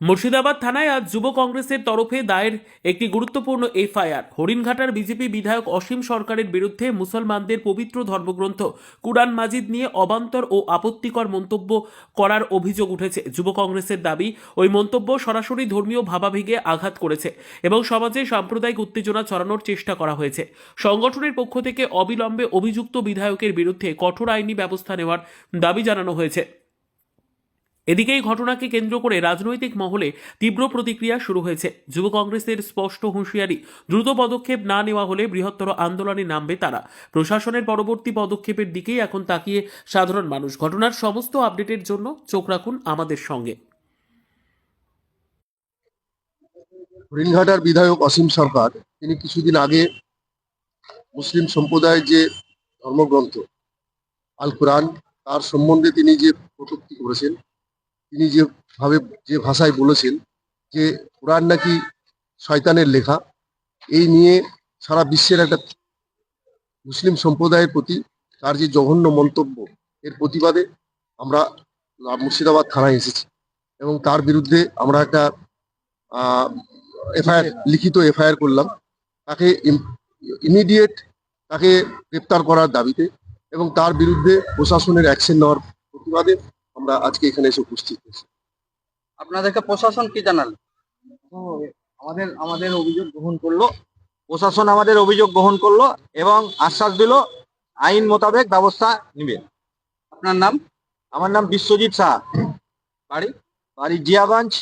মুর্শিদাবাদ থানায় আজ যুব কংগ্রেসের তরফে দায়ের একটি গুরুত্বপূর্ণ এফআইআর। হরিণঘাটার বিজেপি বিধায়ক অসীম সরকারের বিরুদ্ধে মুসলমানদের পবিত্র ধর্মগ্রন্থ কুরআন মাজিদ নিয়ে অবান্তর ও আপত্তিকর মন্তব্য করার অভিযোগ উঠেছে। যুব কংগ্রেসের দাবি, ওই মন্তব্য সরাসরি ধর্মীয় ভাবাবেগে আঘাত করেছে এবং সমাজে সাম্প্রদায়িক উত্তেজনা ছড়ানোর চেষ্টা করা হয়েছে। সংগঠনের পক্ষ থেকে অবিলম্বে অভিযুক্ত বিধায়কের বিরুদ্ধে কঠোর আইনি ব্যবস্থা নেওয়ার দাবি জানানো হয়েছে। এদিকে এই ঘটনাকে কেন্দ্র করে রাজনৈতিক মহলে তীব্র প্রতিক্রিয়া শুরু হয়েছে। যুব কংগ্রেসের স্পষ্ট হুঁশিয়ারি, দ্রুত পদক্ষেপ না নেওয়া হলে বৃহত্তর আন্দোলনে নামবে তারা। প্রশাসনের পরবর্তী পদক্ষেপের দিকেই এখন তাকিয়ে সাধারণ মানুষ। ঘটনার সমস্ত আপডেটের জন্য চোখ রাখুন আমাদের সঙ্গে। হরিণঘাটার বিধায়ক অসীম সরকার, তিনি কিছুদিন আগে মুসলিম সম্প্রদায়ের যে ধর্মগ্রন্থ আল কোরআন তার সম্বন্ধে তিনি যে কটূক্তি করেছেন তিনি যেভাবে যে ভাষায় বলেছেন যে কোরআন নাকি শয়তানের লেখা, এই নিয়ে সারা বিশ্বের একটা মুসলিম সম্প্রদায়ের প্রতি তার যে জঘন্য মন্তব্য, এর প্রতিবাদে আমরা মুর্শিদাবাদ থানায় এসেছি। এবং তার বিরুদ্ধে আমরা একটা এফআইআর, লিখিত এফআইআর করলাম। তাকে ইমিডিয়েট তাকে গ্রেপ্তার করার দাবিতে এবং তার বিরুদ্ধে প্রশাসনের অ্যাকশন নেওয়ার প্রতিবাদে আমরা আজকে এখানে এসে উপস্থিত হয়েছি। আপনাদেরকে প্রশাসন কি জানাল? আমাদের আমাদের অভিযোগ গ্রহণ করল। প্রশাসন আমাদের অভিযোগ গ্রহণ করল এবং আশ্বাস দিল আইন মোতাবেক ব্যবস্থা নেবে। আপনার নাম? আমার নাম বিশ্বজিৎ শাহ। বাড়ি? বাড়ি জিয়াগঞ্জ।